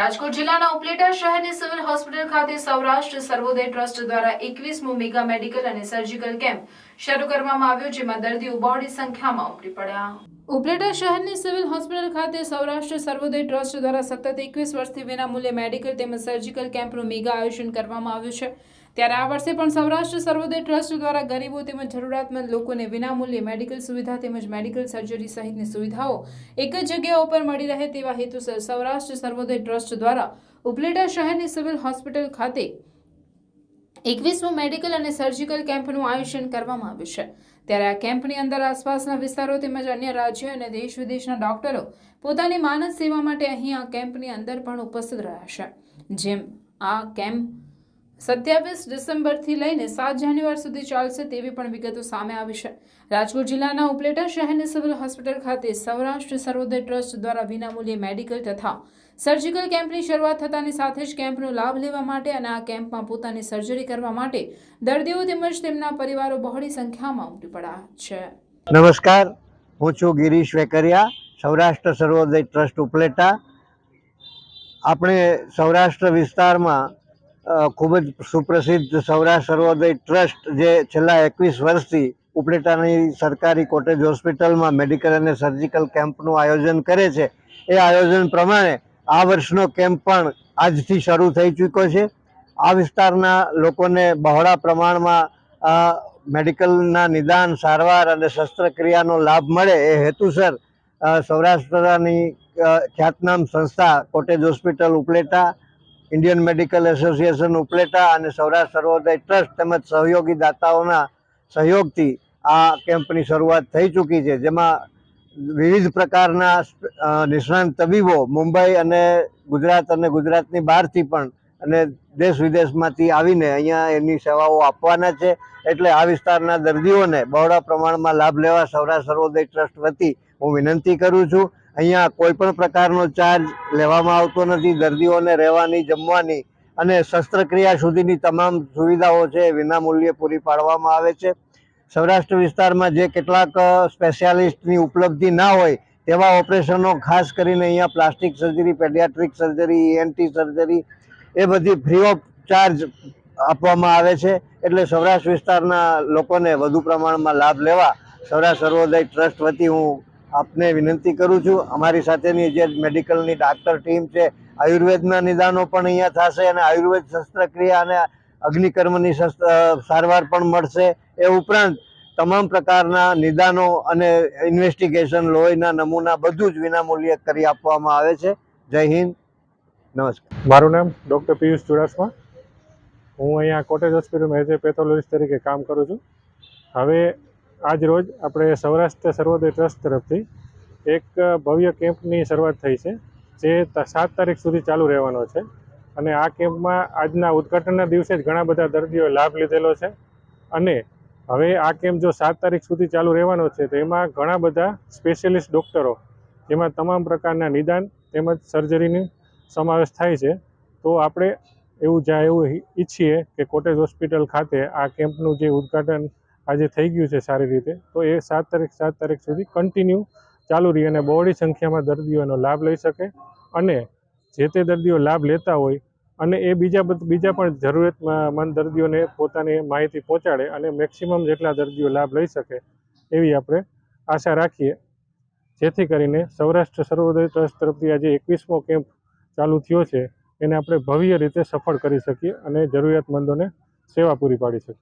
રાજકોટ જિલ્લાના ઉપલેટા શહેરની civil hospital ખાતે સૌરાષ્ટ્ર સર્વોદય ટ્રસ્ટ દ્વારા એકવીસમો મેગા મેડિકલ અને સર્જિકલ કેમ્પ શરૂ કરવામાં આવ્યો, જેમાં દર્દીઓ બહોળી સંખ્યામાં ઉમટી પડ્યા. ઉપલેટા શહેરની સિવિલ હોસ્પિટલ ખાતે સૌરાષ્ટ્ર સર્વોદય ટ્રસ્ટ દ્વારા સતત એકવીસ વર્ષથી વિનામૂલ્યે મેડિકલ તેમજ સર્જિકલ કેમ્પનું મેગા આયોજન કરવામાં આવ્યું છે. ત્યારે આ વર્ષે પણ સૌરાષ્ટ્ર સર્વોદય ટ્રસ્ટ દ્વારા ગરીબો તેમજ જરૂરિયાતમંદ લોકોને વિનામૂલ્યે મેડિકલ સુવિધા તેમજ મેડિકલ સર્જરી સહિતની સુવિધાઓ એક જ જગ્યા ઉપર મળી રહે તેવા હેતુસર સૌરાષ્ટ્ર સર્વોદય ટ્રસ્ટ દ્વારા ઉપલેટા શહેરની સિવિલ હોસ્પિટલ ખાતે એકવીસમું મેડિકલ અને સર્જિકલ કેમ્પનું આયોજન કરવામાં આવ્યું છે. ત્યારે આ કેમ્પની અંદર આસપાસના વિસ્તારો તેમજ અન્ય રાજ્યો અને દેશ વિદેશના ડોક્ટરો પોતાની માનસ સેવા માટે અહીં આ કેમ્પની અંદર પણ ઉપસ્થિત રહ્યા છે. જેમ આ કેમ્પ સત્યાવીસ ડિસેમ્બરથી લઈને સાત જાન્યુઆરી સુધી ચાલશે તેવી પણ વિગતો સામે આવી છે. રાજકોટ જિલ્લાના ઉપલેટા શહેરની સિવિલ હોસ્પિટલ ખાતે સૌરાષ્ટ્ર સર્વોદય ટ્રસ્ટ દ્વારા વિનામૂલ્યે મેડિકલ તથા સર્જિકલ કેમ્પની શરૂઆત થતાની સાથે જ કેમ્પનો લાભ લેવા માટે અને આ કેમ્પમાં પોતાની સર્જરી કરવા માટે દર્દીઓ તેમજ તેમના પરિવારો બહોળી સંખ્યામાં ઉમટી પડ્યા છે. નમસ્કાર. હું છું ગિરીશ વેકરિયા, સૌરાષ્ટ્ર સર્વોદય ટ્રસ્ટ ઉપલેટા. આપણે સૌરાષ્ટ્ર વિસ્તારમાં ખૂબ જ સુપ્રસિદ્ધ સૌરાષ્ટ્ર સર્વોદય ટ્રસ્ટ જે છેલ્લા એકવીસ વર્ષથી ઉપલેટાની સરકારી કોટેજ હોસ્પિટલમાં મેડિકલ અને સર્જિકલ કેમ્પનું આયોજન કરે છે. એ આયોજન પ્રમાણે આ વર્ષનો કેમ્પ પણ આજથી શરૂ થઈ ચૂક્યો છે. આ વિસ્તારના લોકોને બહોળા પ્રમાણમાં મેડિકલના નિદાન, સારવાર અને શસ્ત્રક્રિયાનો લાભ મળે એ હેતુસર સૌરાષ્ટ્રની ખ્યાતનામ સંસ્થા cottage hospital Upleta Indian medical association Upleta અને સૌરાષ્ટ્ર સર્વોદય ટ્રસ્ટ તેમજ સહયોગી દાતાઓના સહયોગથી આ કેમ્પની શરૂઆત થઈ ચૂકી છે, જેમાં વિવિધ પ્રકારના નિષ્ણાંત તબીબો મુંબઈ અને ગુજરાત અને ગુજરાતની બહારથી પણ અને દેશ વિદેશમાંથી આવીને અહીંયા એની સેવાઓ આપવાના છે. એટલે આ વિસ્તારના દર્દીઓને બહોળા પ્રમાણમાં લાભ લેવા સૌરાષ્ટ્ર સર્વોદય ટ્રસ્ટ વતી હું વિનંતી કરું છું. અહીંયા કોઈ પણ પ્રકારનો ચાર્જ લેવામાં આવતો નથી. દર્દીઓને રહેવાની, જમવાની અને શસ્ત્રક્રિયા સુધીની તમામ સુવિધાઓ છે વિના વિનામૂલ્યે પૂરી પાડવામાં આવે છે. સૌરાષ્ટ્ર વિસ્તારમાં જે કેટલાક સ્પેશિયાલિસ્ટની ઉપલબ્ધિ ના હોય તેવા ઓપરેશનો ખાસ કરીને અહીંયા plastic surgery, paediatric surgery ENT surgery એ બધી ફ્રી ઓફ ચાર્જ આપવામાં આવે છે. એટલે સૌરાષ્ટ્ર વિસ્તારના લોકોને વધુ પ્રમાણમાં લાભ લેવા સૌરાષ્ટ્ર સર્વોદય ટ્રસ્ટ વતી હું આપને વિનંતી કરું છું, અમારી સાથેની જે મેડિકલની ડાક્ટર ટીમ છે, આયુર્વેદના નિદાનો પણ અહીંયા થશે અને આયુર્વેદ શસ્ત્રક્રિયા અને અગ્નિકર્મની શસ્ત્ર સારવાર પણ મળશે. એ ઉપરાંત તમામ પ્રકારના નિદાનો અને ઇન્વેસ્ટિગેશન, લોહીના નમૂના બધું જ વિનામૂલ્યે કરી આપવામાં આવે છે. જય હિન્દ. નમસ્કાર. મારું નામ ડૉક્ટર પિયુષ ચુડાસમા. હું અહીંયા કોટેજ હોસ્પિટલમાં એઝ એ પેથોલોજીસ્ટ તરીકે કામ કરું છું. હવે આજ રોજ આપણે સૌરાષ્ટ્ર સર્વોદય ટ્રસ્ટ તરફથી એક ભવ્ય કેમ્પની શરૂઆત થઈ છે, જે સાત તારીખ સુધી ચાલુ રહેવાનો છે. અને આ કેમ્પમાં આજના ઉદ્ઘાટનના દિવસે જ ઘણા બધા દર્દીઓએ લાભ લીધેલો છે. અને હવે આ કેમ્પ જો સાત તારીખ સુધી ચાલુ રહેવાનો છે, તો એમાં ઘણા બધા સ્પેશિયલિસ્ટ ડૉક્ટરો, જેમાં તમામ પ્રકારના નિદાન તેમજ સર્જરીની સમાવેશ થાય છે. તો આપણે એવું જ્યાં એવું ઈચ્છીએ કે કોટેજ હોસ્પિટલ ખાતે આ કેમ્પનું જે ઉદ્ઘાટન આજે થઈ ગયું છે સારી રીતે. તો એ સાત તારીખ સાત તારીખ સુધી કન્ટિન્યુ ચાલુ રહી અને બહોળી સંખ્યામાં દર્દીઓ એનો લાભ લઈ શકે અને જે તે દર્દીઓ લાભ લેતા હોય અને એ બીજા બીજા પણ જરૂરિયાતમંદ દર્દીઓને પોતાની માહિતી પહોંચાડે અને મેક્સિમમ જેટલા દર્દીઓ લાભ લઈ શકે એવી આપણે આશા રાખીએ. જેથી કરીને સૌરાષ્ટ્ર સર્વોદય ટ્રસ્ટ તરફથી આજે એકવીસમો કેમ્પ ચાલુ થયો છે. એને આપણે ભવ્ય રીતે સફળ કરી શકીએ અને જરૂરિયાતમંદોને સેવા પૂરી પાડી શકીએ.